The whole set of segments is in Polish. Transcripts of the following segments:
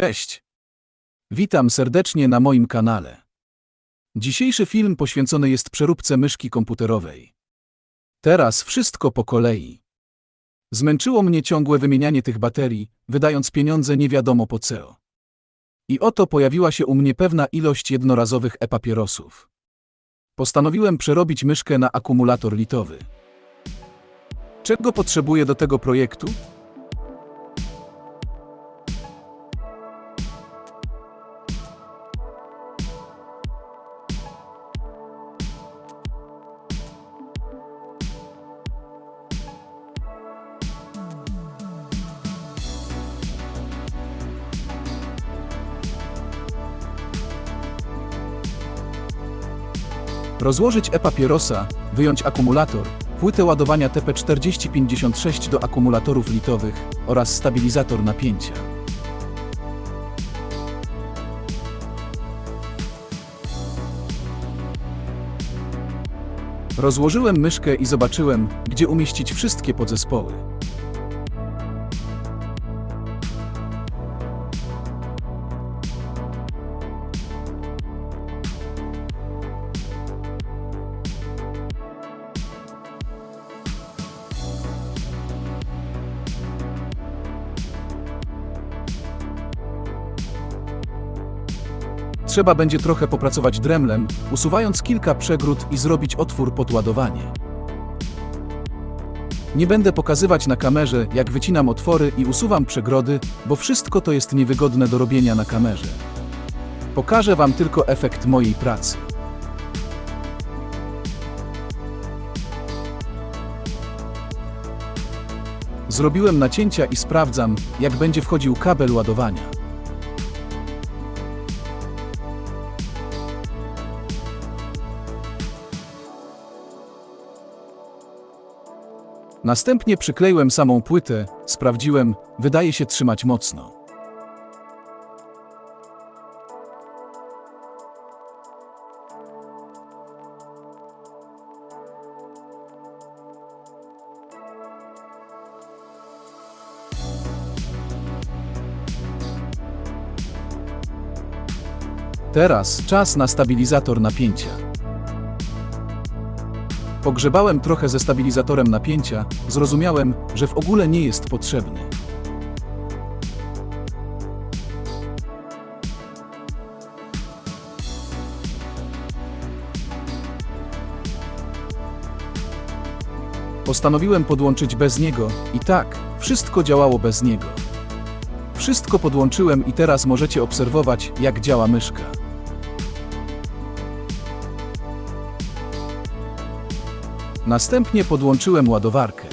Cześć! Witam serdecznie na moim kanale. Dzisiejszy film poświęcony jest przeróbce myszki komputerowej. Teraz wszystko po kolei. Zmęczyło mnie ciągłe wymienianie tych baterii, wydając pieniądze nie wiadomo po co. I oto pojawiła się u mnie pewna ilość jednorazowych e-papierosów. Postanowiłem przerobić myszkę na akumulator litowy. Czego potrzebuję do tego projektu? Rozłożyć e-papierosa, wyjąć akumulator, płytę ładowania TP4056 do akumulatorów litowych oraz stabilizator napięcia. Rozłożyłem myszkę i zobaczyłem, gdzie umieścić wszystkie podzespoły. Trzeba będzie trochę popracować dremlem, usuwając kilka przegród i zrobić otwór pod ładowanie. Nie będę pokazywać na kamerze, jak wycinam otwory i usuwam przegrody, bo wszystko to jest niewygodne do robienia na kamerze. Pokażę Wam tylko efekt mojej pracy. Zrobiłem nacięcia i sprawdzam, jak będzie wchodził kabel ładowania. Następnie przykleiłem samą płytę, sprawdziłem, wydaje się trzymać mocno. Teraz czas na stabilizator napięcia. Pogrzebałem trochę ze stabilizatorem napięcia, zrozumiałem, że w ogóle nie jest potrzebny. Postanowiłem podłączyć bez niego i tak, wszystko działało bez niego. Wszystko podłączyłem i teraz możecie obserwować, jak działa myszka. Następnie podłączyłem ładowarkę.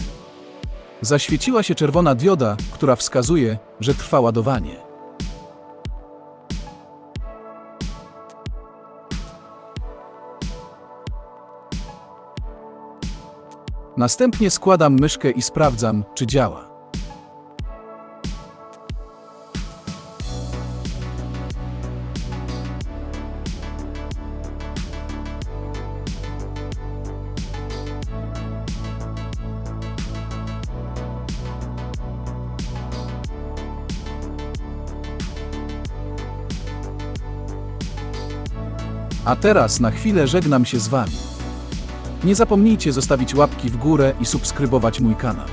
Zaświeciła się czerwona dioda, która wskazuje, że trwa ładowanie. Następnie składam myszkę i sprawdzam, czy działa. A teraz na chwilę żegnam się z Wami. Nie zapomnijcie zostawić łapki w górę i subskrybować mój kanał.